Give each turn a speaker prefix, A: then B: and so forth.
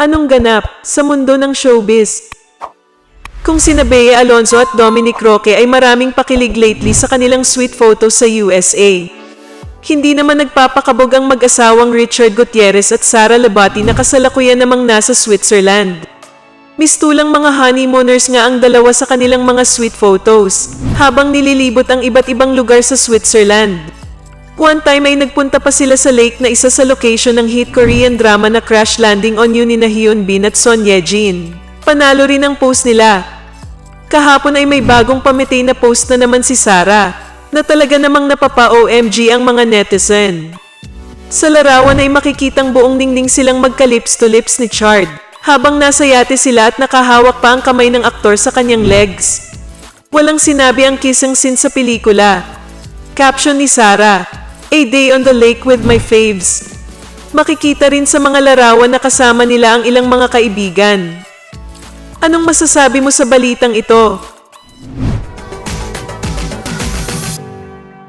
A: Anong ganap sa mundo ng showbiz? Kung sina Bea Alonzo at Dominic Roque ay maraming pakilig lately sa kanilang sweet photos sa USA. Hindi naman nagpapakabog ang mag-asawang Richard Gutierrez at Sara Labati na kasalukuyan namang nasa Switzerland. Mistulang mga honeymooners nga ang dalawa sa kanilang mga sweet photos, habang nililibot ang iba't ibang lugar sa Switzerland. One time ay nagpunta pa sila sa lake na isa sa location ng hit Korean drama na Crash Landing on You ni na Hyun Bin at Son Ye Jin. Panalo rin ang post nila. Kahapon ay may bagong pamitay na post na naman si Sarah, na talaga namang napapa-OMG ang mga netizen. Sa larawan ay makikitang buong dingding silang magka-lips to lips ni Chard, habang nasa yate sila at nakahawak pa ang kamay ng aktor sa kanyang legs. Walang sinabi ang kissing scene sa pelikula. Caption ni Sarah, A day on the lake with my faves. Makikita rin sa mga larawan na kasama nila ang ilang mga kaibigan. Anong masasabi mo sa balitang ito?